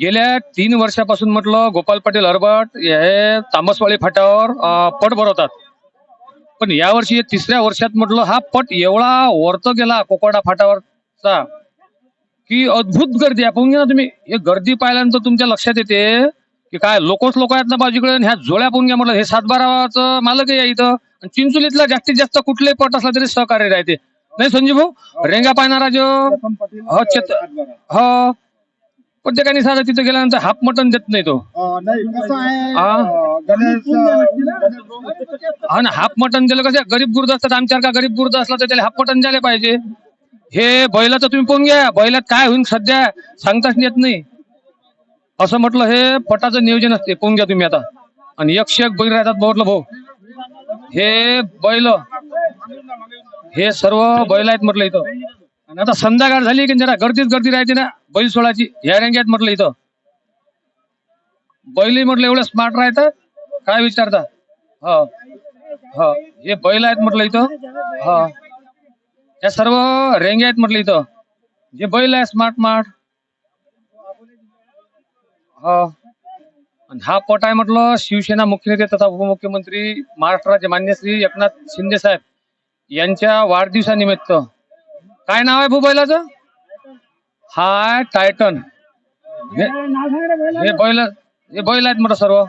गेल्या तीन वर्षापासून म्हटलं गोपाल पाटील हरबट हे तामसवाडी फाट्यावर पट भरवतात. पण यावर्षी हे तिसऱ्या वर्षात म्हटलं हा पट एवढा वरत गेला कोकोडा फाट्यावरचा की अद्भुत गर्दी पाहून घ्या ना तुम्ही हे गर्दी पाहिल्यानंतर तुमच्या लक्षात येते की काय लोकच लोक आहेत ना बाजूकडे ह्या जोड्या पाहून घ्या म्हटलं हे सातबाराचं मालक आहे इथं. आणि चिंचोलीतला जास्तीत जास्त कुठलेही पट असला तरी सहकार्य राहते. नाही संजीव भाऊ रेंगा पाहणारा जो हो हो प्रत्येकाने सांगा तिथे गेल्यानंतर हाफ मटन देत नाही तो. अं, नाही कसं आहे हा. अं, गणेश गणेश- हा ना हाफ मटन दिलं कसं गरीब गुर्द असतात आमच्यासारखा गरीब गुर्द असला तर त्याला हाफ मटन द्यायला पाहिजे. हे बैलाचं तुम्ही पाहून घ्या बैलात काय होईल सध्या सांगताच येत नाही. असं म्हटलं हे पटाचं नियोजन असते पाहून घ्या तुम्ही आता. आणि एकशे एक बैल राहतात म्हटलं भाऊ. हे बैल हे सर्व बैल आहेत म्हटलं इथं. आणि आता संध्याकाळ झाली की जरा गर्दीच गर्दी राहते ना बैल सोळाची ह्या रंग्यात म्हटलं इथं. बैल म्हटलं एवढं स्मार्ट राहतात काय विचारता? हा हा हे बैल आहेत म्हटलं इथं. हा. या सर्व रेंगे आहेत म्हटलं इथं. जे बैल आहे स्मार्ट स्मार्ट हा. हा पट आहे म्हटलं शिवसेना मुख्यनेते तथा उपमुख्यमंत्री महाराष्ट्राचे मान्य श्री एकनाथ शिंदे साहेब यांच्या वाढदिवसानिमित्त. काय नाव आहे भाऊ बैलाचं हाय टायटन. हे हे बैल हे बैल आहेत म्हटलं सर्व.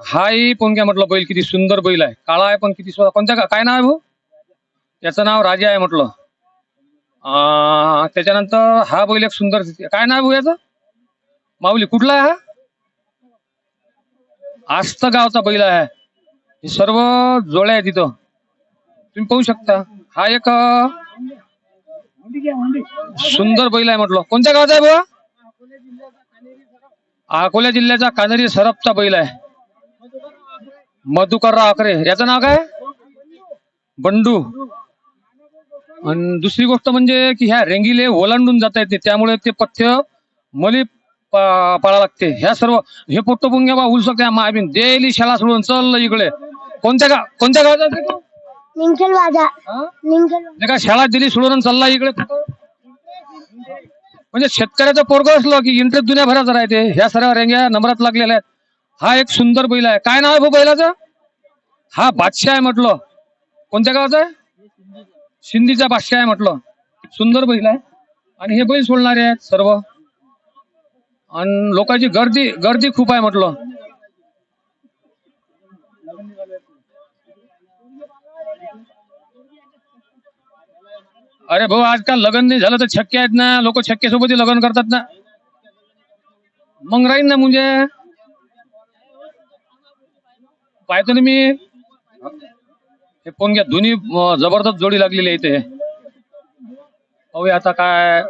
हाही पोंग्या म्हटलं बैल किती सुंदर बैल आहे. काळा आहे पण किती सुंदर कोणत्या काय नाव आहे भाऊ त्याचं नाव राजा आहे म्हटलं. त्याच्यानंतर हा बैल एक सुंदर काय नाव आहे भाऊ याचं? माऊली कुठला आहे हा? आस्त गावचा बैल आहे. हे सर्व जोड्या आहे तिथं तुम्ही पाहू शकता. हा एक सुंदर बैल आहे म्हटलं. कोणत्या गावचा आहे बुवा? अकोला जिल्ह्याचा कानेरी सरपचा बैल आहे. मधुकरराव आकरे. याचं नाव काय? बंडू. आणि दुसरी गोष्ट म्हणजे की ह्या रेंगीले ओलांडून जाता येते त्यामुळे ते पथ्य मली पाळा लागते. ह्या सर्व हे पोट्ट पुंग्या बा उल शकते मायबीन. डेली शाळा सोडून चल इकडे. कोणत्या गाव कोणत्या गावात हा? का शाळा दिली सोडून आणि चालला इकडे म्हणजे शेतकऱ्याचं पोरग असलं की इंटरेस्ट दुनियाभराचा राहते. ह्या सर्व रेंग्या नंबरात लागलेल्या आहेत. हा एक सुंदर बैल आहे. काय नाव आहे भाऊ बैलाचं? हा बादशाह आहे म्हटलं. कोणत्या गावाचा आहे? सिंधीचा बादशाह आहे म्हटलं. सुंदर बैल आहे. आणि हे बैल सोडणारे आहेत सर्व. आणि लोकांची गर्दी गर्दी खूप आहे म्हटलं. अरे भाऊ आजकाल लग्न नाही झालं तर छक्के आहेत ना. लोक छक्के सोबत लग्न करतात ना. मग राहील ना म्हणजे पाहतो ना मी. हे कोण घ्या दोन्ही जबरदस्त जोडी लागलेली आहे इथे. पाहूया आता काय हो.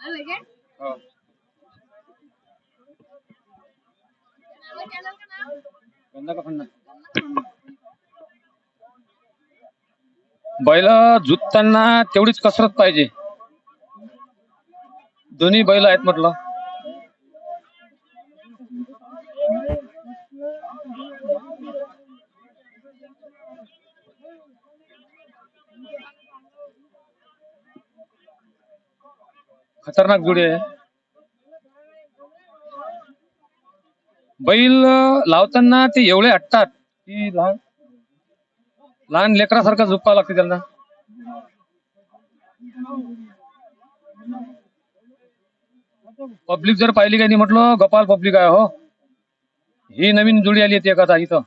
गंदा का फंदा? बैल जुतताना तेवढीच कसरत पाहिजे. दोन्ही बैल आहेत म्हटलं. खतरनाक जोडी आहे. बैल लावताना ते एवढे हटतात की लहान लहान लेकरासारखं झोपावं लागते त्यांना. पब्लिक जर पाहिली काही नाही म्हटलं गोपाल पब्लिक आहे हो. ही नवीन जुडी आली आहे आता इथं.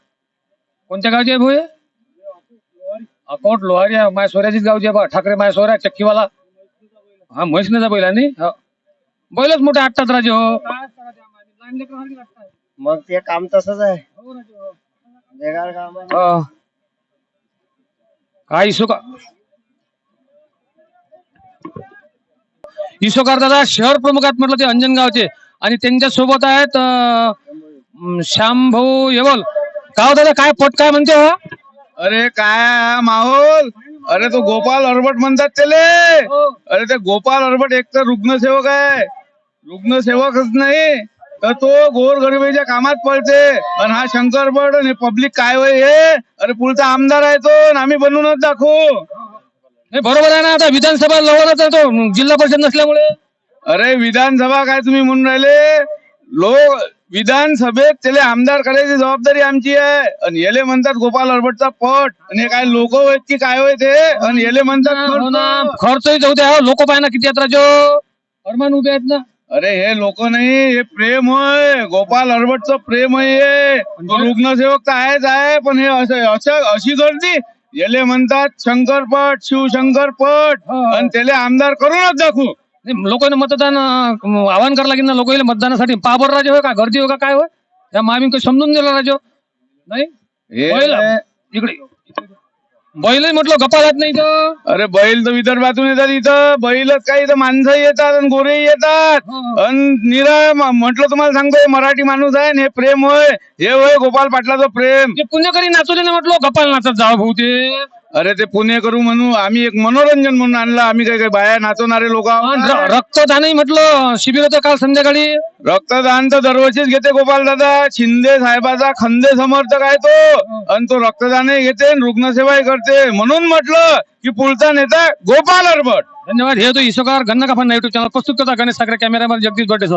कोणत्या गावची आहे भाऊ अकोट लोहारी आहे माय सोऱ्याचीच गावची आहे बा. ठाकरे माय सोऱ्या चक्कीवाला. हा म्हैसनेचा बैल आहे हो. बैलच मोठे आटतात राजे हो. मग ते काम तसंच आहे. बेकार काम आहे. अं, काय इसो का? इसोकार दादा शहर प्रमुख आहेत म्हटलं ते अंजनगावचे आणि त्यांच्यासोबत आहेत अं, श्याम भाऊ येवल गाव दादा काय पट काय म्हणते हो? अरे काय हा माहोल? अरे तो गोपाल अरबट म्हणतात त्याले. अरे ते गोपाल अरबट एक तर रुग्णसेवक आहे. रुग्णसेवकच नाही. तर तो गोर गरिबीच्या कामात पडते आणि हा शंकरपट आणि पब्लिक काय होय हे? अरे पुढचा आमदार आहे तो आणि आम्ही बनवूनच दाखवू. नाही बरोबर आहे ना आता विधानसभा लवकरच आहे तो. जिल्हा परिषद नसल्यामुळे. अरे विधानसभा काय तुम्ही म्हणून राहिले? लोक विधानसभेत त्याला आमदार करायची जबाबदारी आमची आहे. आणि याले म्हणतात गोपाल अरबटचा पट. आणि हे काय लोक होत की काय होय ते आणि याले म्हणतात हो ना खर्च. खर्चही जाऊ द्या. लोक ना किती यात्रा जो अरमान उभे आहेत ना. अरे हे लोक नाही हे प्रेम होय. गोपाल अरबटचं प्रेम आहे. तो रुग्णसेवक तर आहेच आहे पण हे असं असं अशी गर्दी? याले म्हणतात शंकरपट शिवशंकरपट. आणि त्याला आमदार करूनच दाखवू. लोकांना मतदान अं, आवाहन करावं लागेल ना लोक मतदानासाठी. पाबर राजे होय का? गर्दी होय का? काय होय? त्या मामी समजून दिलं राजो. नाही? हे इकडे बैलही म्हटलं गप्पा नाही तर अरे बैल तर विदर्भातून येतात इथं. बैलच काही इथं माणसं येतात आणि गोरेही येतात. आणि निरा म्हटलं तुम्हाला सांगतो हे मराठी माणूस आहे आणि हे प्रेम होय. हे होय गोपाल पाटलाचं प्रेम. ते पुणेकरी नाचवले ना म्हटलं गप्पा नाचत जावं भाऊ ते अरे ते पुणे करू म्हणू आम्ही एक मनोरंजन म्हणून आणलं. आम्ही काय काय बाया नाचवणारे लोक रक्तदानही म्हटलं. शिबिर होतं काल संध्याकाळी. रक्तदान तर दरवर्षीच घेते गोपाल दादा. शिंदे साहेबाचा खंदे समर्थक आहे तो. आणि तो रक्तदानही घेते आणि रुग्णसेवाही करते. म्हणून म्हटलं की पुढचा नेता गोपाल अरबट धन्यवाद. हे होतो ईश्वकार गन्ना काफा युट्यूब चॅनल प्रस्तुत करता गणेश साखरे कॅमेरामॅन जगदीश बर्डेसह.